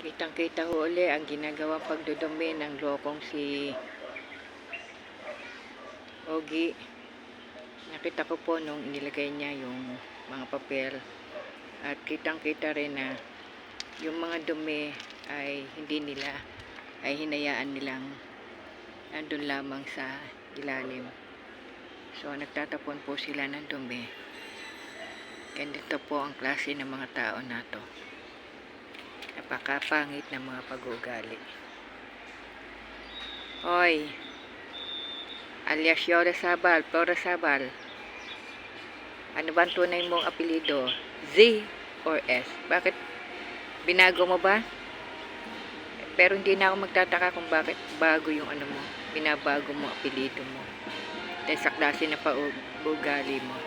Kitang kita ho uli ang ginagawa pagdudumi ng lokong si Ogi. Nakita ko po nung inilagay niya yung mga papel. At kitang kita rin na yung mga dumi ay hindi nila ay hinayaan nilang nandun lamang sa ilalim. So nagtatapon po sila ng dumi. Ganito po ang klase ng mga tao na to. Napakapangit ng mga pag-uugali. Hoy! Alias Yora Sabal, Flora Sabal. Ano ba ang tunay mong apelido? Z or S? Bakit binago mo ba? Pero hindi na ako magtataka kung bakit bago yung ano mo. Binabago mo apelido mo. Dahil sa klase na pa-ugali mo.